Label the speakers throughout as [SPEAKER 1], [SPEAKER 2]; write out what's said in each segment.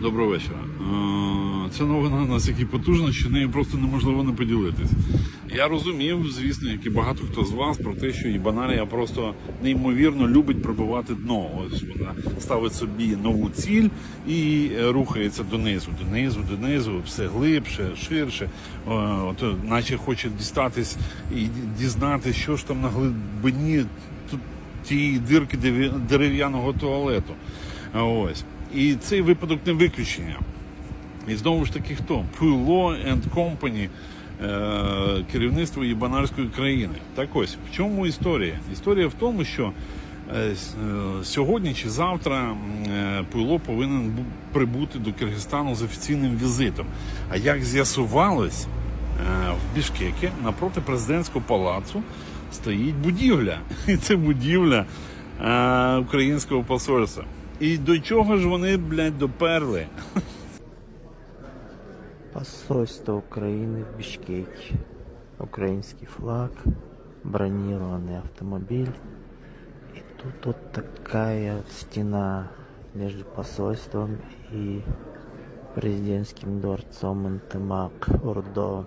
[SPEAKER 1] Доброго вечора. Е, Ця новина настільки потужна, що нею просто неможливо не поділитись. Я розумів, звісно, як і багато хто з вас, про те, що Ібанарія просто неймовірно любить пробивати дно. Ось вона ставить собі нову ціль і е, рухається донизу, донизу, донизу, все глибше, ширше. Е, От, наче хоче дістатись і дізнатися, що ж там на глибині тієї дирки дерев- дерев'яного туалету. Ось. І цей випадок не виключення. І знову ж таки хто? Пуйло and Company, е, керівництво Єбанарської країни. Так ось, в чому історія? Історія в тому, що е, е, сьогодні чи завтра Пуйло повинен бу- прибути до Киргизстану з офіційним візитом. А як з'ясувалось, в Бішкекі напроти президентського палацу стоїть будівля. І це будівля українського посольства. І до чого ж вони, блядь, доперли?
[SPEAKER 2] Посольство Украины в Бишкеке. Украинский флаг, бронированный автомобиль. И тут вот такая вот стена между посольством и президентским дворцом Интемак Урдо.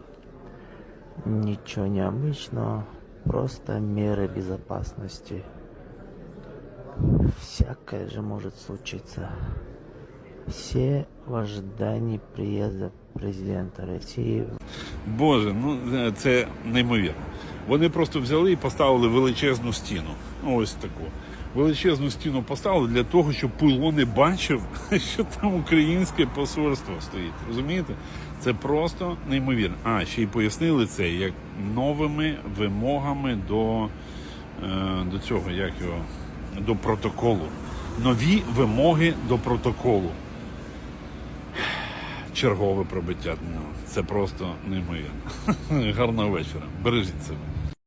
[SPEAKER 2] Ничего необычного, просто меры безопасности. Всякое же может случиться. Все в ожидании приезда президента России
[SPEAKER 1] Боже, ну е, це неймовірно. Вони просто взяли і поставили величезну стіну. Ну, Ось таку. Величезну стіну поставили для того, щоб Пуйло не бачив, що там українське посольство стоїть. Розумієте? Це просто неймовірно. А, ще й пояснили це як новими вимогами до, е, до цього, як його, до протоколу. Нові вимоги до протоколу. Чергове пробиття. Це просто неймовірно. Гарного вечора. Бережіть себе.